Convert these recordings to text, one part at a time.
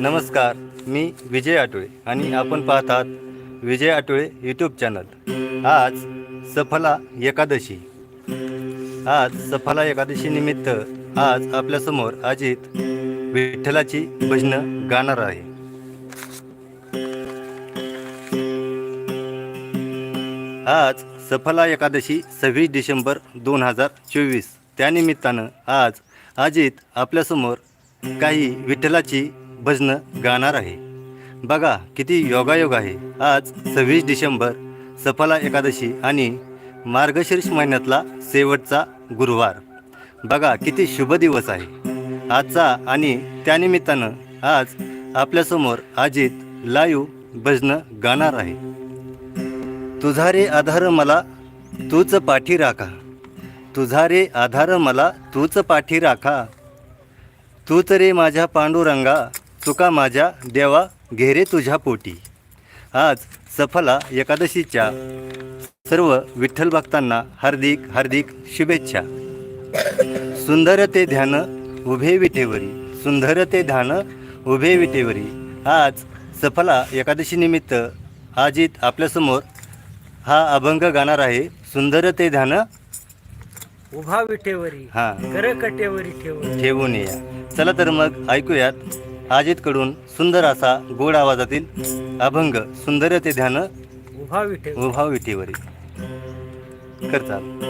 नमस्कार मी विजय आटोळे आणि आपण पाहतात विजय आटोळे यूट्यूब चॅनल आज सफला एकादशी. आज सफला एकादशी निमित्त आज आपल्यासमोर अजित विठ्ठलाची भजनं गाणार आहे. आज सफला एकादशी सव्वीस डिसेंबर दोन हजार चोवीस. त्यानिमित्तानं आज अजित आपल्यासमोर काही विठ्ठलाची भजनं गाणार आहे. बघा किती योगायोग आहे. आज सव्वीस डिसेंबर सफला एकादशी आणि मार्गशीर्ष महिन्यातला शेवटचा गुरुवार. बघा किती शुभ दिवस आहे. आजचा आणि त्यानिमित्तानं आज आपल्यासमोर अजित लाईव्ह भजनं गाणार आहे. तुझा रे आधार मला तूच पाठी राखा. तुझा रे आधार मला तूच पाठी राखा. तूच रे माझ्या पांडुरंगा. चुका माझ्या देवा घेरे तुझ्या पोटी. आज सफला एकादशीच्या सर्व विठ्ठल भक्तांना हार्दिक हार्दिक शुभेच्छा. सुंदर ते ध्यान उभे विठेवरी सुंदर ते ध्यान उभे विठेवरी आज सफला एकादशी निमित्त अजित आपल्यासमोर हा अभंग गाणार आहे. सुंदर ते ध्यान उभा विठेवरी हा. ठेवून या. चला तर मग ऐकूयात अजितकडून सुंदर असा गोड आवाजातील अभंग सुंदर ते ध्यान उभा विठेवरी उभा विठेवरी. करतात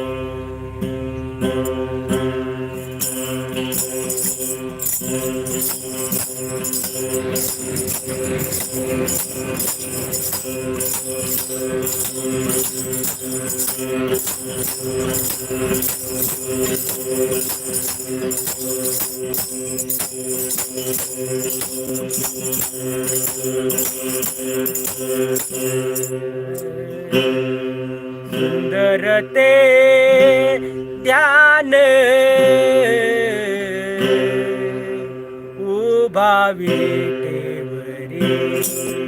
સુંદરતે ધ્યાન ઉભાવી ટેવરી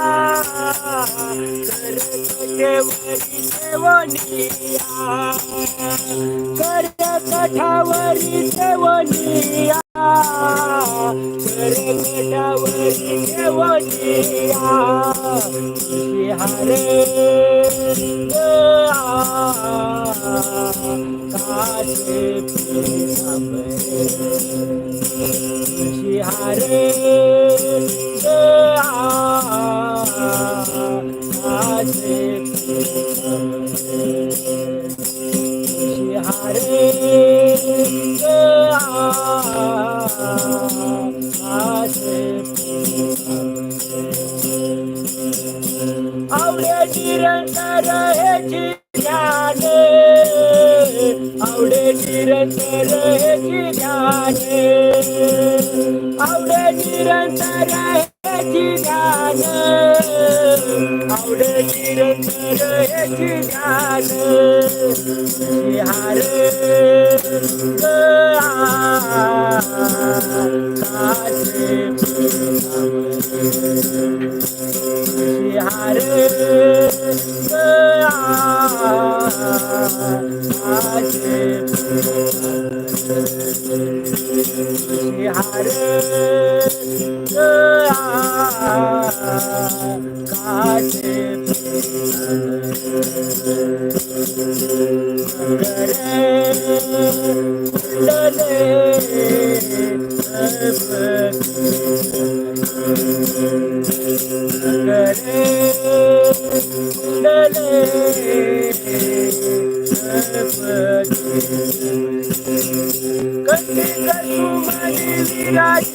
ध्यान सेवनिया विठेवरी सुंदर ते ध्यान कर कटेवरी कठावरी कर कठावरी हरे काशे हरे ज्ञान आवडे निरंतर हेची ज्ञान आवडे निरंतर हेची ज्ञान हरे Thank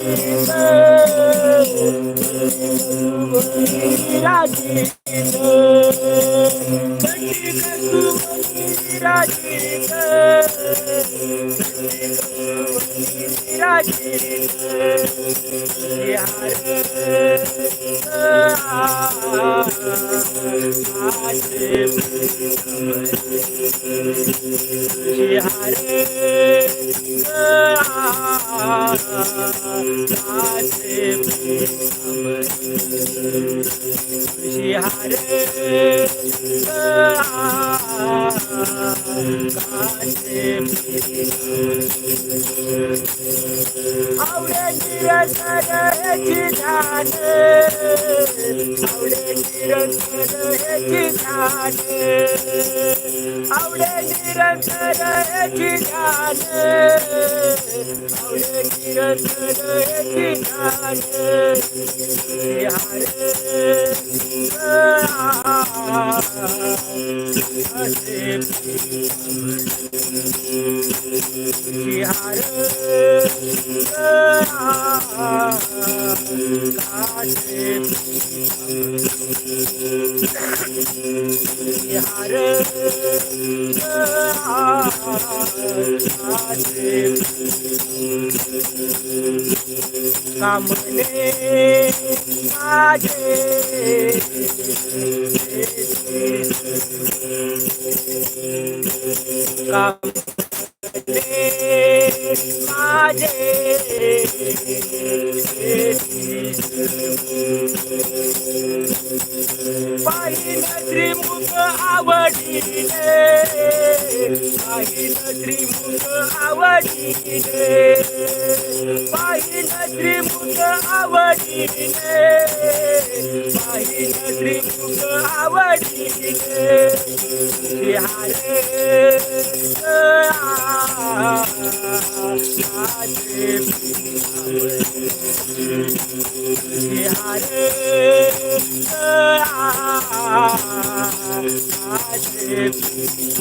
you. आवडे निरंतरची ध्यान आवडे निरंतरची ध्यान आवडे निरंतरची ध्यान हरे कामने माझे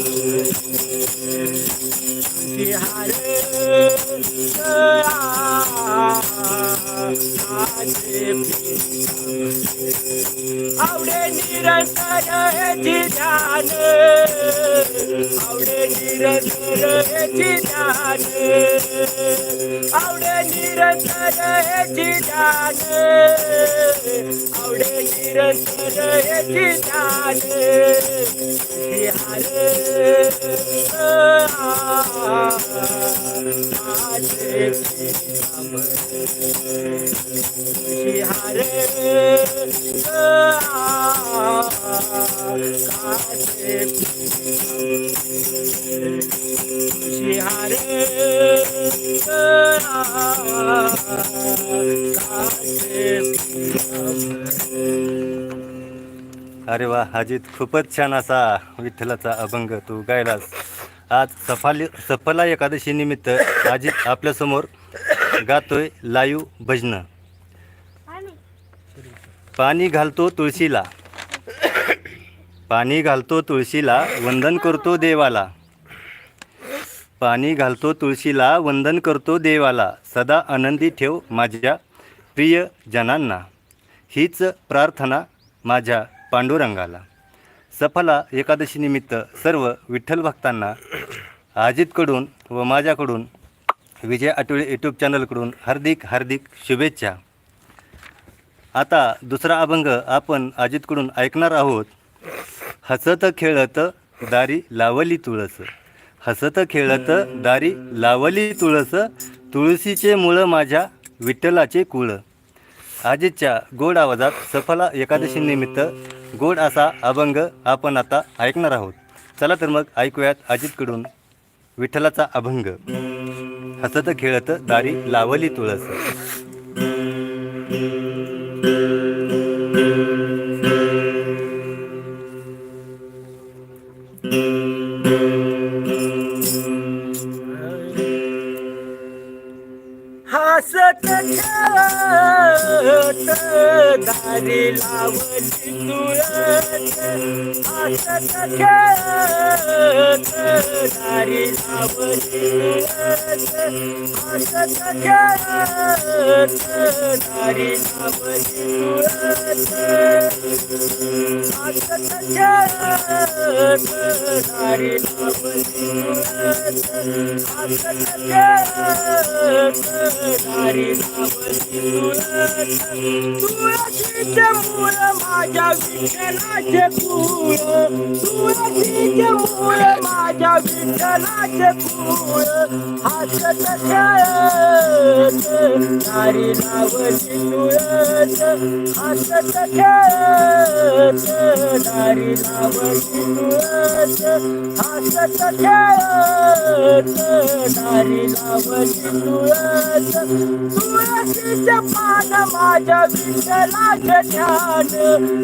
Hare आवडे निरंतर हेची ध्यान आवडे निरंतर हेची ध्यान आवडे निरंतर हेची ध्यान आवडे निरंतर हेची ध्यान अरे वा अजित खूपच छान असा विठ्ठलाचा अभंग तू गायलास. आज सफाली सफला एकादशी निमित्त अजित आपल्यासमोर गातोय लाईव भजनं. पाणी घालतो तुळशीला. पाणी घालतो तुळशीला वंदन करतो देवाला. पाणी घालतो तुळशीला वंदन करतो देवाला. सदा आनंदी ठेव माझ्या प्रिय जनांना. हीच प्रार्थना माझ्या पांडुरंगाला. सफला एकादशी निमित्त सर्व विठ्ठल भक्तांना अजितकडून व माझ्याकडून विजय आठवळे यूट्यूब चॅनलकडून हार्दिक हार्दिक शुभेच्छा. आता दुसरा अभंग आपण अजितकडून ऐकणार आहोत. हसत खेळत दारी लावली तुळस. हसत खेळत दारी लावली तुळस तुळशीचे मुळं माझ्या विठ्ठलाचे कुळ. अजितच्या गोड आवाजात सफला एकादशी निमित्त गोड असा अभंग आपण आता ऐकणार आहोत. चला तर मग ऐकूयात अजितकडून विठ्ठलाचा अभंग. हसत खेळत दारी लावली तुळस. दारी लावली तुळस. हसत खेळत दारी लावली तुळस. हसत खेळत दारी लावली तुळस. हसत खेळत दारी लावली तुळस. हसत खेळत दारी लावली तुळशीचे मूळ माझ्या विठ्ठलाचे फूळ तुळशीचे मूळ माझ्या विठ्ठलाचे फूळ हसत खेळत दारी लावली तुळस हसत खेळत दारी लावली तुळस हसत खेळत दारी लावली तुळस तुळशीचे पान माझ्या विठ्ठलाचे ध्यान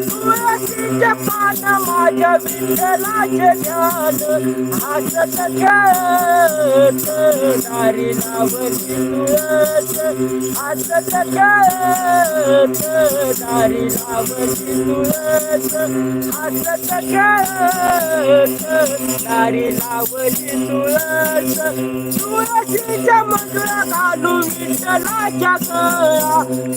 तुळशीचे पान माझ्या विठ्ठलाचे ध्यान हसत खेळत दारी लावली तुळस. हसत खेळत दारी लावली तुळस. हसत खेळत दारी लावली तुळस. तुळशीच्या मंजुळा घालू विठ्ठलाच्या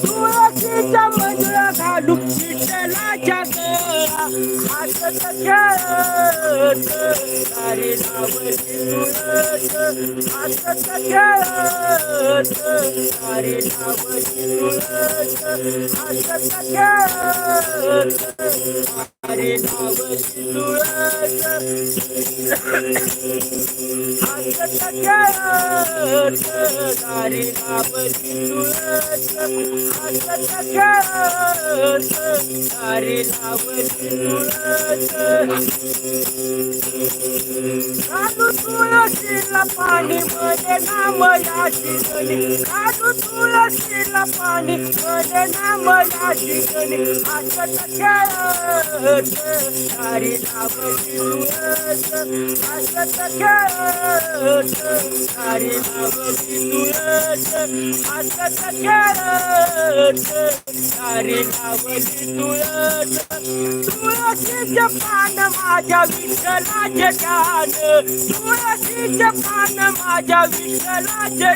तुळशीच्या मंजुळा घालू विठ्ठलाच्या गळा हसत खेळत दारी लावली तुळस हसत खेळत दारी लावली तुळस हसत खेळत. तुळस खेळत तुळस हसत खेळत दारी लावली तुळस काढू तुळशीला पाणी मध्ये नाम याची गणी काढू तुळशीला पाणी मध्ये नाम याची गणी हसत खेळत दारी लावली हसत खेळत दारी लावली तुळस हसत खेळत दारी तुळस तुळशीचे पान माझ्या विठ्ठलाचे ध्यान तुळशीचे पान माझ्या विठ्ठलाचे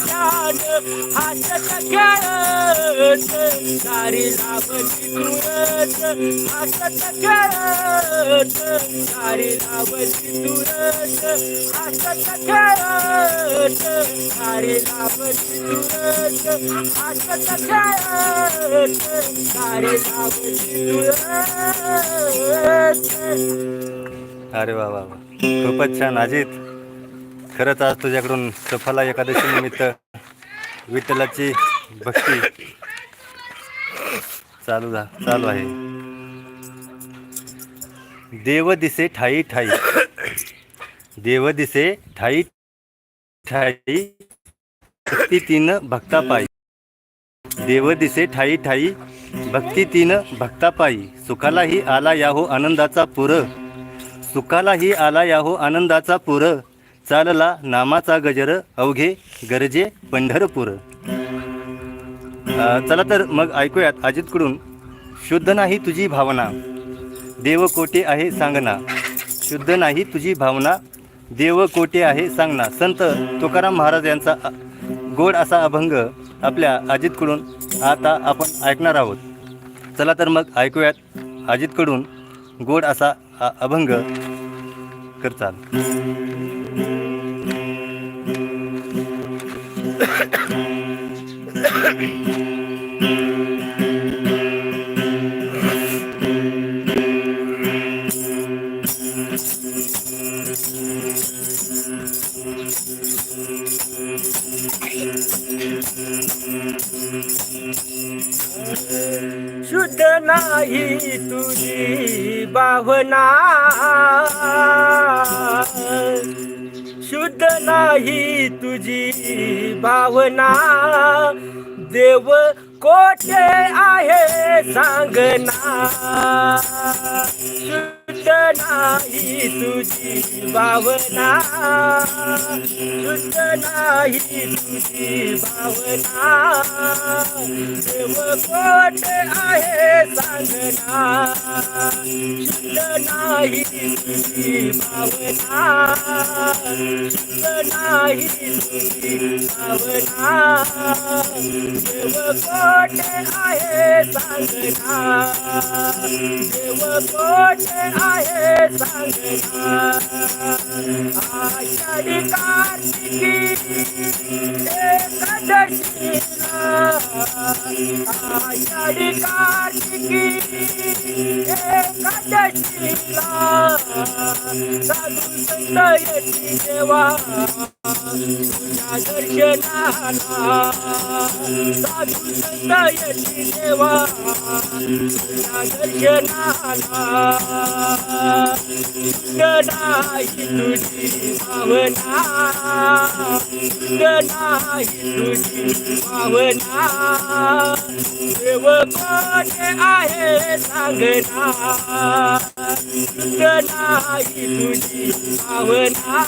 हसत खेळत दारी अरे वा वा. खूपच छान. अजित खरंच आज तुझ्याकडून सफला एकादशी निमित्त विठ्ठलाची भक्ती. चालू झा चालू आहे. देव दिसे ठाई ठाई. देव दिसे ठाई ठाई. भक्ती तीन भक्ता पायी देव दिसे ठाई ठाई. भक्ती तीन भक्ता पायी सुखालाही आला याहो आनंदाचा पुर. सुखालाही आला याहो आनंदाचा पुर. चालला नामाचा गजर अवघे गरजे पंढरपूर. चला तर मग ऐकूयात अजितकडून शुद्ध नाही तुझी भावना देव कोटे आहे सांगना. शुद्ध नाही तुझी भावना देव कोटे आहे सांगना. संत तुकाराम महाराज यांचा गोड असा अभंग आपल्या अजितकडून आता आपण ऐकणार आहोत. चला तर मग ऐकूयात अजितकडून गोड असा अभंग. करतात अभंग करचाल शुद्ध नाही तुझी भावना. शुद्ध नाही तुझी भावना. देव कोठे आहे सांगना. नाही तुझी भावना. शुद्ध नाही तुझी भावना. देव कोट आहे सांगना. शुद्ध नाही तुझी भावना. शुद्ध नाही तुझी भावना. देव कोट आहे सांगना. देव कोट आहे आषाढी कार्तिकी एकादशीला आषाढी कार्तिकी एकादशीला साधू संत येती देवा तुझ्या दर्शनाला साधू संत येती देवा तुझ्या दर्शनाला तुझी भावना नाही तुझी भावना देव कोठे आहे सांगना. नाही तुझी भावना.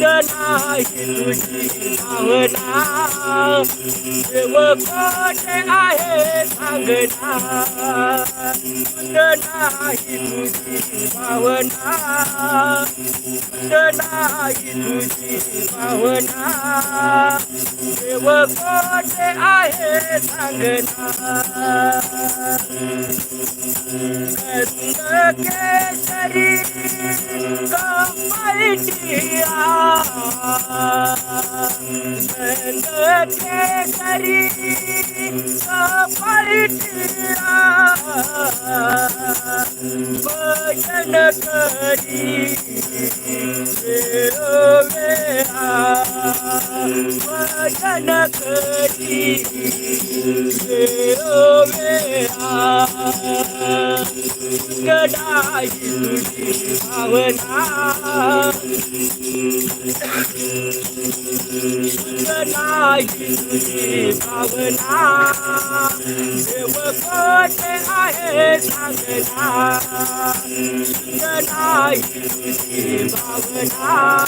नाही तुझी भावना. देव कोठे आहे सांगना. नाही तुझी भावना. नाही तुझी भावना. देव कोठे आहे सांगना केसरी कपटिया केसरी कपटिया भजन करी वेळा भजन करी वेळा गडाई तुझी भावना गडाई तुझी भावना देव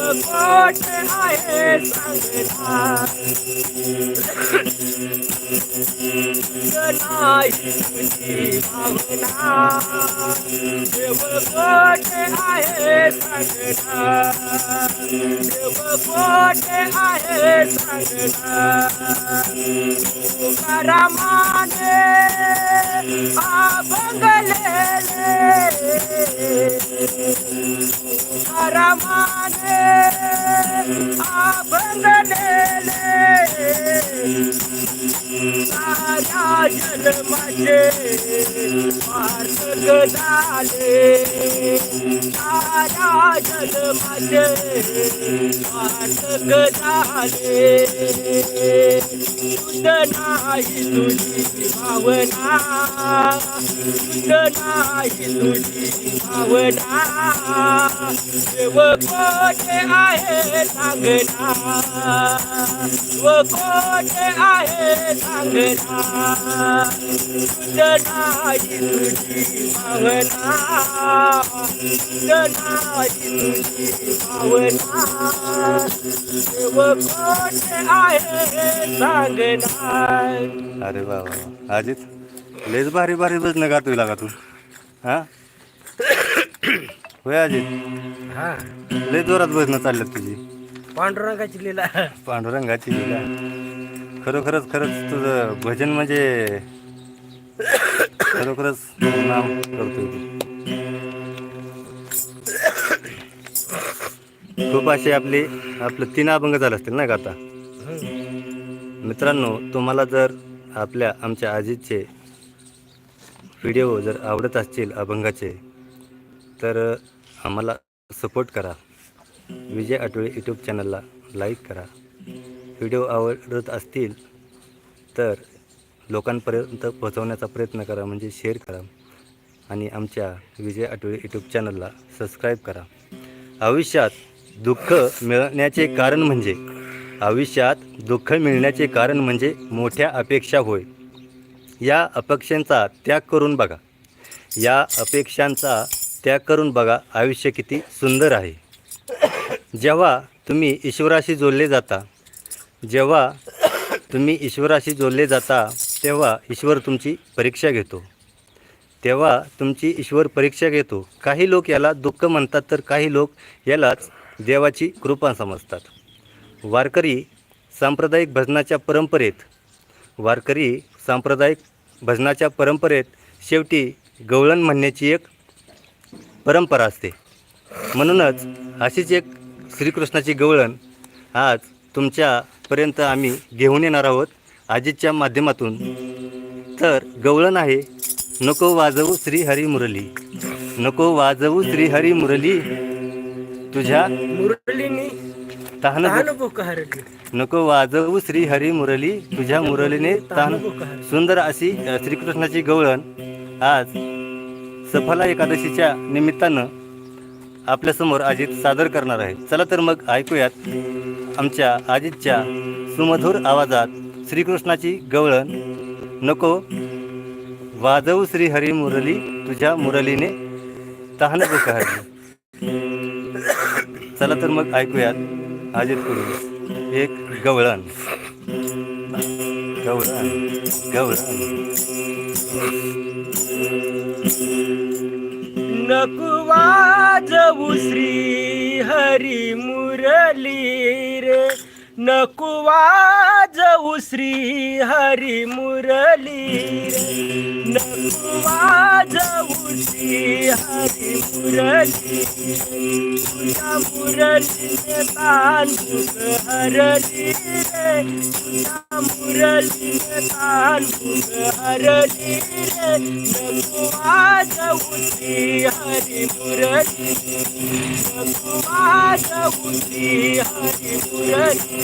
कोठे आहे सांगना गडाई तुझी भावना गडाई तुझी भावना देव कोठे आहे सांगना नाही तुझी भावना देव कोठे आहे सांगना देव कोठे आहे सांगना तुकारामाने आभंगलेले ukulele, karamane. साऱ्या जन्माचे मार्ग झाले साऱ्या जन्माचे मार्ग झाले शुद्ध नाही तुझी भावना शुद्ध नाही तुझी भावना देव कोठे आहे सांगना व कोठे आहे सांगना तुझी तुझी कोठे आहे सांगना अरे बाबा अजित लेच भारी भारी भजनं गातोय लागा तू. हा? होय अजित हा. लय जोरात भजनं चालल्यात तुझी. पांडुरंगाची लीला. पांडुरंगाची लीला. खरोखरच खरंच तुझं भजन म्हणजे खरोखरच नाम करतोय तू. खूप असे आपले आपलं तीन अभंग झाले असतील ना गाता मित्रांनो तुम्हाला जर आपल्या आमच्या अजितचे व्हिडिओ जर आवडत असतील अभंगाचे तर आम्हाला सपोर्ट करा. विजय आठवळे यूट्यूब चॅनलला लाईक करा. व्हिडिओ आवडत असतील तर लोकांपर्यंत पोहोचवण्याचा प्रयत्न करा म्हणजे शेअर करा आणि आमच्या विजय आठवळे यूट्यूब चॅनलला सबस्क्राईब करा. आयुष्यात दुःख मिळण्याचे कारण म्हणजे आयुष्यात दुःख मिळण्याचे कारण म्हणजे मोठ्या अपेक्षा होय. या अपेक्षांचा त्याग करून बघा. या अपेक्षांचा त्याग करून बघा आयुष्य किती सुंदर आहे. जेव्हा तुम्ही ईश्वराशी जोडले जाता जेव्हा तुम्ही ईश्वराशी जोडले जाता तेव्हा ईश्वर तुमची परीक्षा घेतो. तेव्हा तुमची ईश्वर परीक्षा घेतो. काही लोक याला दुःख म्हणतात तर काही लोक यालाच देवाची कृपा समजतात. वारकरी सांप्रदायिक भजनाच्या परंपरेत वारकरी सांप्रदायिक भजनाच्या परंपरेत शेवटी गवळण म्हणण्याची एक परंपरा असते. म्हणूनच अशीच एक श्रीकृष्णाची गवळण आज तुमच्यापर्यंत आम्ही घेऊन येणार आहोत अजितच्या माध्यमातून. तर गवळण आहे नको वाजवू श्री हरी मुरली नको वाजवू श्री हरी मुरली तुझ्या मुरलीनी तहान तहान नको वाजवू श्री हरी मुरली तुझ्या मुरलीने तान सुंदर अशी श्रीकृष्णाची गवळण आज सफला एकादशीच्या निमित्तानं आपल्यासमोर अजित सादर करणार आहे. चला तर मग ऐकूयात आमच्या अजितच्या सुमधुर आवाजात श्रीकृष्णाची गवळण. नको वाजवू श्री हरी मुरली तुझ्या मुरलीने तहान बुकहरली चला तर मग ऐकूयात अजित कडून एक गवळण. गवळण गवळण. नको वाजवू श्री हरी मुरली रे। नको श्री हरी मुरली रे. श्री हरी मुरली तुझ्या मुरलीने तान हरली रे. तुझ्या मुरलीने तान हरली रे. नको श्री हरी मुरली नको वाजवू श्री हरी मुरली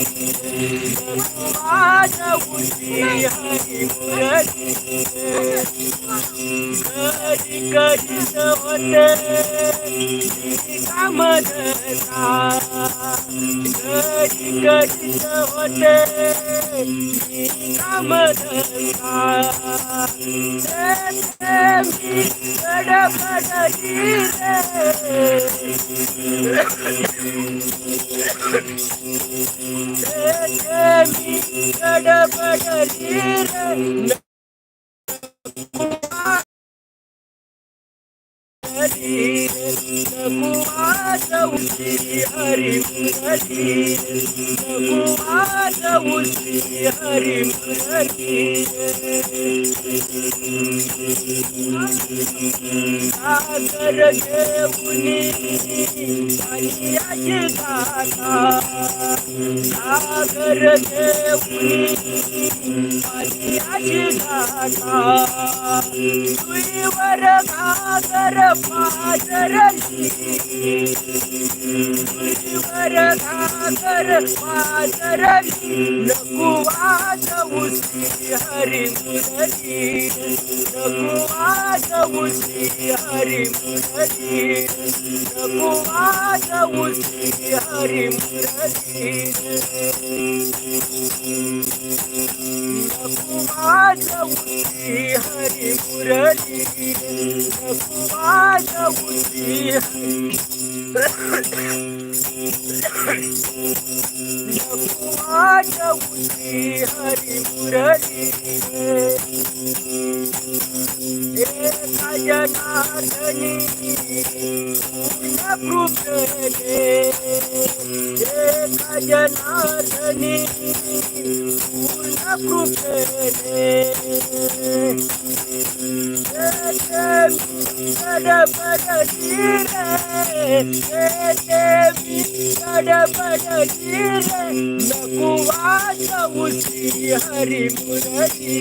नको वाजवू श्री हरी मुरली कधी कधी होते कामधता कधी कधी होते कामधता मी गडबडली रे मी गडबडली रे हरी नको श्री हरी मुरली नको श्री हरी मुरली सागर देऊनी पाण्याची गाथा सागर देऊनी गाथा तुईवर घागर पाजरली. तुईवर घागर पाजरली नको वाजवू श्री हरी मुरली नको वाजवू श्री हरी मुरली नको वाजवू श्री मुरली नको वाजवू श्री मुरली हरी मुरली एका जनार्दनी पूर्ण कृपेने एका जनार्दनी पूर्ण कृपेने गडबडली रे देवी गडबडली रे नको वाजवू श्री हरी मुरली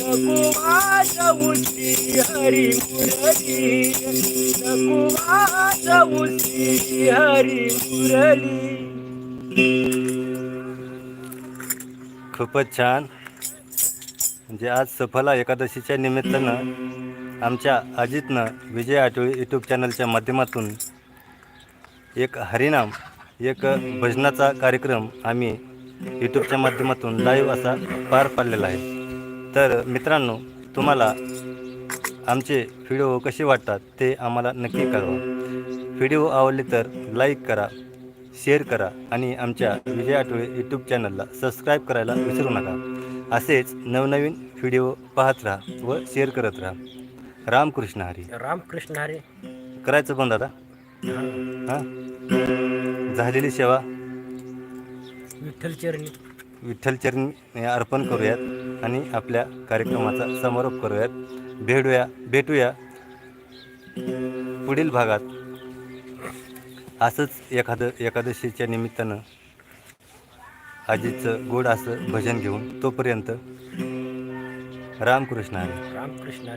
नको वाजवू श्री हरी मुरली नको वाजवू श्री हरी मुरली खूपच छान. म्हणजे आज सफला एकादशीच्या निमित्तानं आमच्या अजितनं विजय आठवळे यूट्यूब चॅनलच्या माध्यमातून एक हरिनाम एक भजनाचा कार्यक्रम आम्ही यूट्यूबच्या माध्यमातून लाईव्ह असा पार पाडलेला आहे. तर मित्रांनो तुम्हाला आमचे व्हिडिओ कसे वाटतात ते आम्हाला नक्की कळवा. व्हिडिओ आवडले तर लाईक करा शेअर करा आणि आमच्या विजय आठवळे यूट्यूब चॅनलला सबस्क्राईब करायला विसरू नका. असेच नवनवीन व्हिडिओ पाहत राहा व शेअर करत राहा. रामकृष्ण हरी. रामकृष्ण हरे. करायचं बंद आता हां? झालेली सेवा? विठ्ठल चरणी. विठ्ठलचरणी अर्पण करूयात आणि आपल्या कार्यक्रमाचा समारोप करूयात. भेटूया भेटूया. पुढील भागात. असंच एखादं एकादशीच्या निमित्तानं आजीचं गोड असं भजन घेऊन तोपर्यंत रामकृष्ण रामकृष्ण